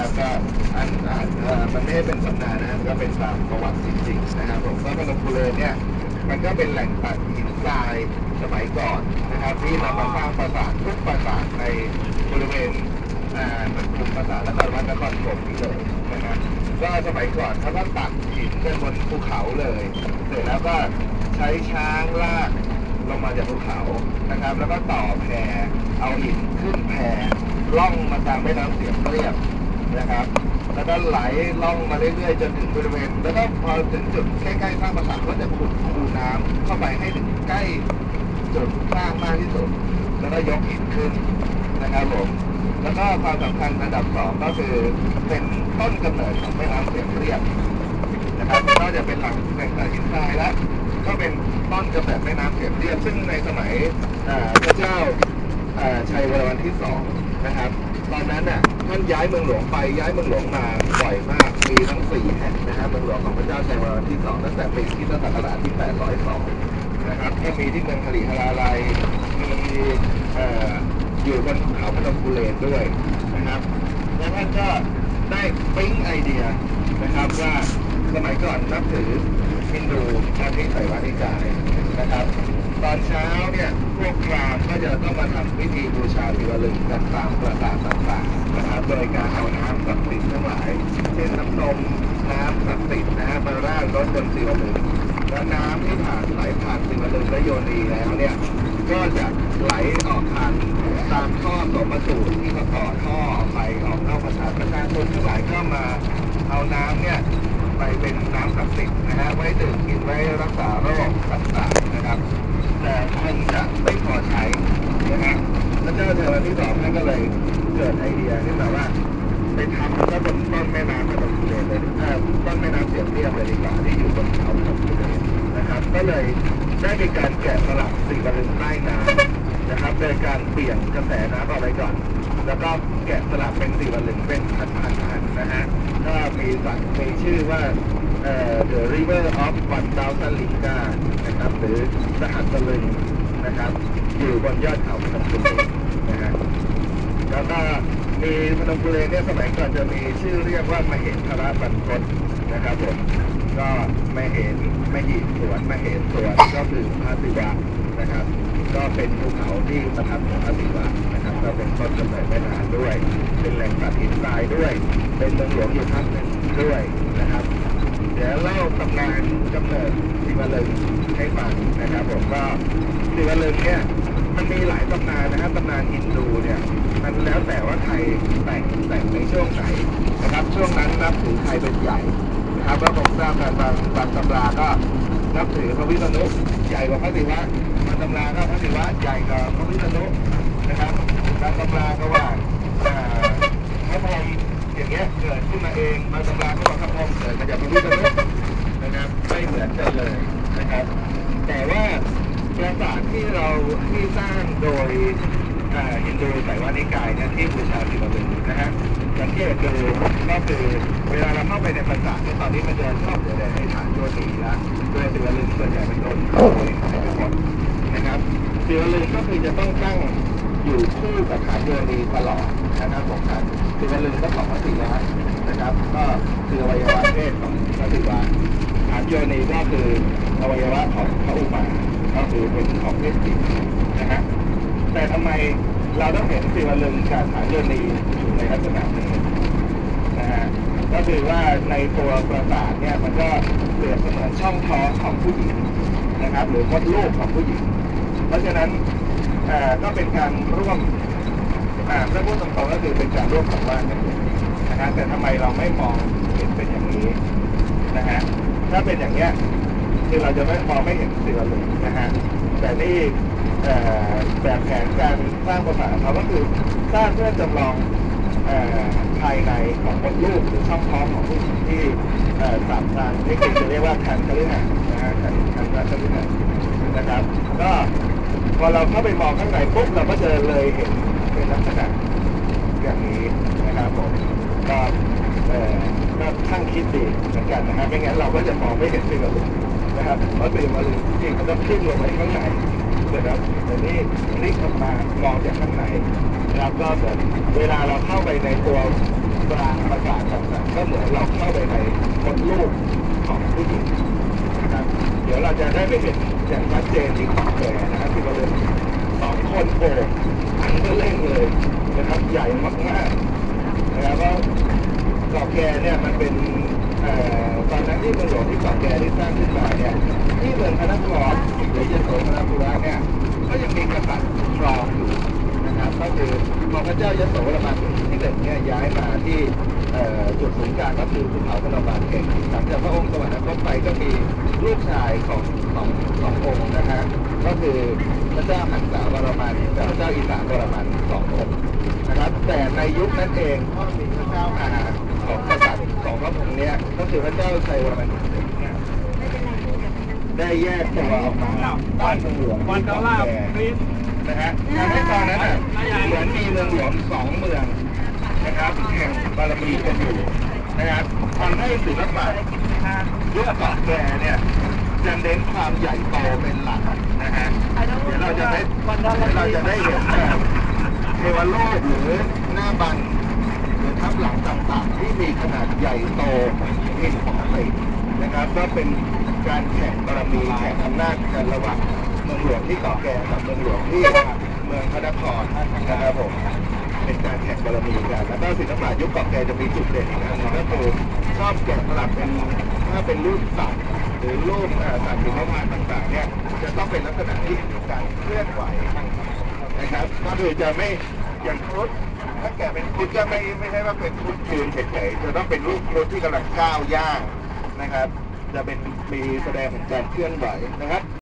นะครับก็อันอาจเอ่อมันไม่ได้เป็นตำนานนะมันก็เป็นตามประวัติจริงๆนะครับผมก็พนมกุเลเนี่ยมันก็เป็นแหล่งตัดหินทรายสมัยก่อนนะครับที่นำมาสร้างปราสาททุกปราสาทในบริเวณมันกลุ่มปราสาทนครวัดนครปฐมนี่เลยนะครับก็สมัยก่อนเขาก็ตัดหินกันบนภูเขาเลยเสร็จแล้วก็ใช้ช้างลากลงมาจากภูเขานะครับ แล้วก็ต่อแพเอาหินขึ้นแพล่องมาตามแม่น้ำเสียมเรียบ นะครับ แล้วก็ไหลล่องมาเรื่อยๆจนถึงบริเวณ แล้วก็พอถึงจุดใกล้ๆสร้างปราสาทก็จะขุดคูน้ำเข้าไปให้ถึงใกล้จุดสร้างมากที่สุด แล้วก็ยกหินขึ้นนะครับผมแล้วก็ความสำคัญระดับสองก็คือเป็นต้นกำเนิดของแม่น้ำเสียมเรียบนะครับนอกจากเป็นหลังแหล่งหินทรายแล้วก็เป็นต้นกำเนิดแม่น้ำเสียมเรียบซึ่งในสมัยพระเจ้าชัยวรมันที่สองนะครับ ตอนนั้นน่ะท่านย้ายเมืองหลวงไปย้ายเมืองหลวงมาบ่อยมาก มีทั้งสี่แห่งนะครับเมืองหลวงของพระเจ้าชัยวรมันที่สองตั้งแต่ปีคริสตศักราชที่ 802 นะครับก็มีที่เมืองคลิฮาราลัยมีเอ่ออยู่บนเขาพนมกุเลนด้วยนะครับแล้วท่านก็ได้ปิ๊งไอเดียนะครับว่าสมัยก่อนนับถือ ฮินดูชาติไตรวานิกายนะครับ ตอนเช้าเนี่ยพวกพราหมณ์ก็จะต้องมาทำพิธีบูชาศิวลึงกันตามประสาทต่างๆนะครับ โดยการเอาน้ำศักดิ์สิทธิ์ทั้งหลาย เช่นน้ำนมน้ำศักดิ์สิทธิ์นะฮะมาราดรถบนศิวลึงและน้ำที่ผ่านไหลผ่านศิวลึงและโยนีแล้วเนี่ยก็จะไหลออกทางตามท่อสมสูตรที่เขาต่อท่อไปออกนอกประสาทประชาชนทั้งหลายก็มาเอาน้ำเนี่ย ไปเป็นน้ำศักดิ์สิทธิ์นะฮะไว้ดื่มกินไว้รักษาโรคต่างๆนะครับ แต่มันจะไม่พอใช้นะฮะพระเจ้าเทวที่สองท่านก็เลยเกิดไอเดียขึ้นมาว่าไปทำแล้วบนต้นแม่น้ำพนมกุเลนเลยเอ่อต้นแม่น้ำเสียมเรียบเลยดีกว่าที่อยู่บนเขาพนมกุเลนนะครับ ก็เลยได้มีการแกะสลักสิ่งประดิษฐ์ใต้น้ำ นะครับโดยการเปลี่ยนกระแสน้ำเอาไว้ก่อน แล้วก็แกะสลักเป็นสิ่งประดิษฐ์เป็นพันๆอันนะฮะก็มีสักมีชื่อว่าเอ่อ The River of One Thousand Linga นะครับหรือสหัสลึงนะครับอยู่บนยอดเขาพนมกุเลนนะฮะแล้วก็มีพนมกุเลเนี่ยสมัยก่อนจะมีชื่อเรียกว่ามเหทระบรรพตนะครับผมก็ไม่เห็นไม่หิสวนไม่เห็นสวนก็คือพระศิวะนะครับ ก็เป็นภูเขาที่ประทับของพระศิวะนะครับ ก็เป็นต้นกำเนิดแม่น้ำด้วย เป็นแหล่งตัดหินทรายด้วย เป็นเมืองหลวงอยู่พักหนึ่งด้วยนะครับ เดี๋ยวเล่าตำนานกำเนิดศิวลึงให้ฟังนะครับผมก็ศิวลึงเนี่ยมันมีหลายตำนานนะครับตำนานฮินดูเนี่ย มันแล้วแต่ว่าใครแต่งแต่งในช่วงไหนนะครับ ช่วงนั้นนับถือใครเป็นใหญ่นะครับแล้วผมทราบกันบางบางตำราก็นับถือพระวิษณุใหญ่กว่าพระศิวะ ตำราก็พระศิวะใหญ่กว่าพระวิษณุนะครับบางตำราก็ว่าพระพรหมอย่างเงี้ยเกิดขึ้นมาเองบาตำราก็บอกพระพรหมเกิดมาจากพระวิษณุนะครับไม่เหมือนกันเลยนะครับ แต่ว่าปราสาทที่เราที่สร้างโดยอินดูไตรวานิกายเนี่ยที่บูชาศิวลึงนะฮะสังเกตดูก็คือเวลาเราเข้าไปในปราสาทเนี่ยตอนนี้มันจะชอบเหลือแต่ให้ฐานโยนีละโดยศิวลึงส่วนใหญ่เป็นโดนโดนหายไปหมด นะครับศิวลึงก็คือจะต้องตั้งอยู่คู่กับฐานโยนีตลอดนะครับผมครับศิวลึงก็ของพระศิวะนะครับ ก็คืออวัยวะเพศของพระศิวะฐานโยนีก็คืออวัยวะของพระอุมาก็คือเป็นของเพศหญิงนะฮะแต่ทำไมเราต้องเห็นศิวลึงกับฐานโยนีอยู่ในลักษณะนี้นะฮะก็คือว่าในตัวปราสาทเนี่ยมันก็เปรียบเสมือนช่องท้องของผู้หญิงนะครับ หรือมดลูกของผู้หญิง เพราะฉะนั้นก็เป็นการร่วมอ่าถ้าพูดตรงๆก็คือเป็นการร่วมของบ้านกันนะฮะแต่ทำไมเราไม่มองเห็นเป็นอย่างนี้นะฮะถ้าเป็นอย่างเนี้ยคือเราจะไม่มองไม่เห็นสิ่งเลยนะฮะแต่นี่แบบแผนการสร้างประสาทเขาก็คือสร้างเพื่อจำลองภายในของมดลูกหรือช่องท้องของผู้หญิงที่สามทางนี่คือจะเรียกว่าคันคฤหาสน์นะฮะคันคันคฤหาสน์นะครับ ก็ พอเราเข้าไปมองข้างในปุ๊บเราก็จะเลยเห็นเป็นลักษณะอย่างนี้นะครับผมก็เอ่อก็ช่างคิดดีเหมือนกันนะครับไม่งั้นเราก็จะมองไม่เห็นสิ่งอื่นนะครับเพราะสิ่งอื่นจริงมันต้องขึ้นลงไปข้างในนะครับแต่นี่พลิกออกมามองจากข้างในนะครับก็เหมือนเวลาเราเข้าไปในตัวกลางประสาทต่างๆก็เหมือนเราเข้าไปในมดลูกของผู้หญิง นะครับ เดี๋ยวเราจะได้ไปเห็นอย่างชัดเจนที่ขอบแก่นะครับที่เราเลยสองคนโอบอันก็เล่งเลยนะครับใหญ่มากๆนะครับว่าเกาะแก่เนี่ยมันเป็นอตอนนั้นที่เมืองหลวงที่เกาะแก่ที่สร้างขึ้นมาเนี่ยที่เมืองพระนครหรือยโสธรปุระเนี่ยก็ยังมีกษัตริย์ครองอยู่นะครับก็คือพอพระเจ้ายโสธรมันที่หนึ่งเนี่ยย้ายมาที่จุดศูนย์กลางก็คือภูเขาพนมบานเก่งหลังจากพระองค์สวรรคตไปก็มี ลูกชายของของสององค์นะฮะก็คือพระเจ้าหันษาวรมันกับพระเจ้าอิสานวรมันสององค์นะครับ แต่ในยุคนั้นเองก็มีพระเจ้าอาของกษัตริย์ของพระองค์เนี้ยก็คือพระเจ้าชัยวรมันเนี่ยได้แยกตัวออกมาบ้านเมืองหลวงวันที่ดอเกาะลลาร์แก่กรีนนะฮะทำให้ตอนนั้นเหมือนมีเมืองหลวงสองเมืองนะครับแห่งบารมีกันอยู่ นะครับทำให้ศิลปะยุคเกาะแก่เนี่ยจะเน้นความใหญ่โตเป็นหลักนะฮะเดี๋ยวเราจะได้เดี๋ยวเราจะได้เห็นแบบเทวโลกหรือหน้าบันหรือทับหลังต่างๆที่มีขนาดใหญ่โตผิดปกตินะครับ ก็เป็นการแข่งบารมีแข่งอำนาจกันระหว่างเมืองหลวงที่เกาะแก่กับเมืองหลวงที่เมืองพระนครนะครับผม เป็นการแข่งบารมี กันแล้วก็ศิลปะยุคเก่าแก่จะมีจุดเด่นอีกอันหนึงก็คือชอบแกะสลักเป็นถ้าเป็นรูปสัตว์หรือรูปเอ่อสัตว์หิมพานต์ต่างๆเนี่ยจะต้องเป็นลักษณะที่มีการเคลื่อนไหวนะครับก็คือจะไม่อย่างครุฑถ้าแกะเป็นครุฑก็ไม่ไม่ใช่ว่าเป็นครุฑยืนเฉยๆจะต้องเป็นรูปครุฑที่กำลังก้าวย่างนะครับ จะเป็นมีแสดงถึงการเคลื่อนไหวนะครับ